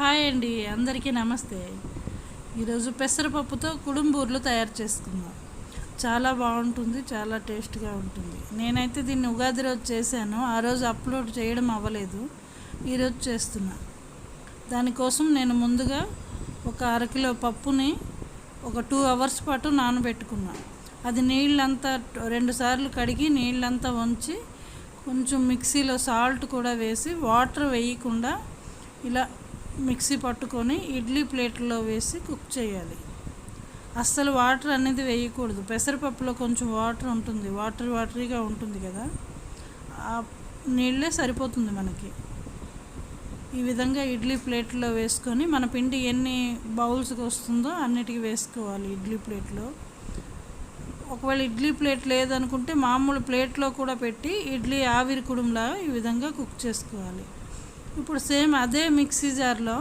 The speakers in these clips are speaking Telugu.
హాయ్ అండి అందరికీ నమస్తే. ఈరోజు పెసరపప్పుతో కుడుంబూర్లు తయారు చేసుకుందాం. చాలా బాగుంటుంది చాలా టేస్ట్గా ఉంటుంది. నేనైతే దీన్ని ఉగాది రోజు చేశాను ఆ రోజు అప్లోడ్ చేయడం అవ్వలేదు. ఈరోజు చేస్తున్నా. దానికోసం నేను ముందుగా ఒక అరకిలో పప్పుని ఒక టూ అవర్స్ పాటు నానబెట్టుకున్నా. అది నీళ్ళంతా రెండు సార్లు కడిగి నీళ్ళంతా వంచి కొంచెం మిక్సీలో సాల్ట్ కూడా వేసి వాటర్ వేయకుండా ఇలా మిక్సీ పట్టుకొని ఇడ్లీ ప్లేట్లో వేసి కుక్ చేయాలి. అస్సలు వాటర్ అనేది వేయకూడదు. పెసరపప్పులో కొంచెం వాటర్ ఉంటుంది. వాటర్ వాటరీగా ఉంటుంది కదా. ఆ నీళ్ళే సరిపోతుంది మనకి. ఈ విధంగా ఇడ్లీ ప్లేట్లో వేసుకొని మన పిండి ఎన్ని బౌల్స్కి వస్తుందో అన్నిటికీ వేసుకోవాలి ఇడ్లీ ప్లేట్లో. ఒకవేళ ఇడ్లీ ప్లేట్ లేదనుకుంటే మామూలు ప్లేట్లో కూడా పెట్టి ఇడ్లీ ఆవిరి కుడుంలా ఈ విధంగా కుక్ చేసుకోవాలి. ఇప్పుడు సేమ్ అదే మిక్సీ జార్లో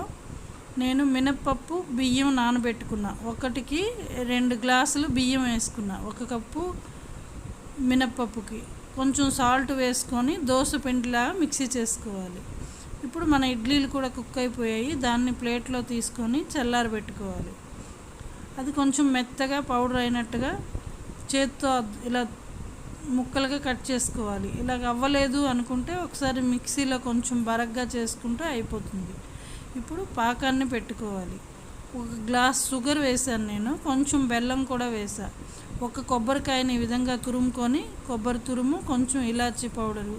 నేను మినప్పప్పు బియ్యం నానబెట్టుకున్నా. ఒకటికి రెండు గ్లాసులు బియ్యం వేసుకున్నా ఒక కప్పు మినప్పప్పుకి. కొంచెం సాల్ట్ వేసుకొని దోశ పిండిలా మిక్సీ చేసుకోవాలి. ఇప్పుడు మన ఇడ్లీలు కూడా కుక్ అయిపోయాయి దాన్ని ప్లేట్లో తీసుకొని చల్లారబెట్టుకోవాలి అది కొంచెం మెత్తగా పౌడర్ అయినట్టుగా చేత్తో ఇలా ముక్కలుగా కట్ చేసుకోవాలి. ఇలాగ అవ్వలేదు అనుకుంటే ఒకసారి మిక్సీలో కొంచెం బరగ్గా చేసుకుంటే అయిపోతుంది. ఇప్పుడు పాకాన్ని పెట్టుకోవాలి. ఒక గ్లాస్ షుగర్ వేసాను నేను. కొంచెం బెల్లం కూడా వేసా ఒక కొబ్బరికాయని ఈ విధంగా తురుముకొని కొబ్బరి తురుము కొంచెం ఇలాచీ పౌడరు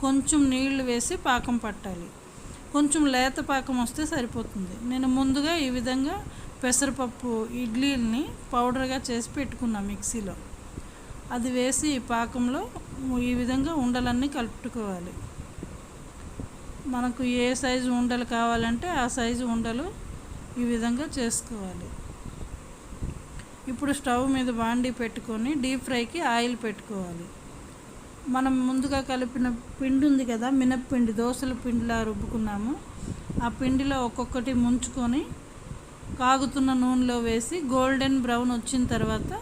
కొంచెం నీళ్ళు వేసి పాకం పట్టాలి. కొంచెం లేత పాకం వస్తే సరిపోతుంది. నేను ముందుగా ఈ విధంగా పెసరపప్పు ఇడ్లీని పౌడర్గా చేసి పెట్టుకున్నా మిక్సీలో. అది వేసి ఈ పాకంలో ఈ విధంగా ఉండలన్నీ కలుపుకోవాలి. మనకు ఏ సైజు ఉండలు కావాలంటే ఆ సైజు ఉండలు ఈ విధంగా చేసుకోవాలి. ఇప్పుడు స్టవ్ మీద బాండీ పెట్టుకొని డీప్ ఫ్రైకి ఆయిల్ పెట్టుకోవాలి. మనం ముందుగా కలిపిన పిండి ఉంది కదా మినప్పిండి దోశల పిండిలా రుబ్బుకున్నాము. ఆ పిండిలో ఒక్కొక్కటి ముంచుకొని కాగుతున్న నూనెలో వేసి గోల్డెన్ బ్రౌన్ వచ్చిన తర్వాత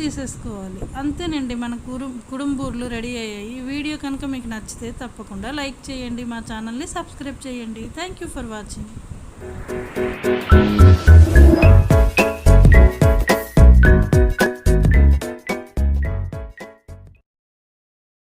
తీసేసుకోవాలి. అంతేనండి మన కురు కుడుంబూర్లు రెడీ అయ్యాయి. ఈ వీడియో కనుక మీకు నచ్చితే తప్పకుండా లైక్ చేయండి మా ఛానల్ని సబ్స్క్రైబ్ చేయండి. Thank you for watching.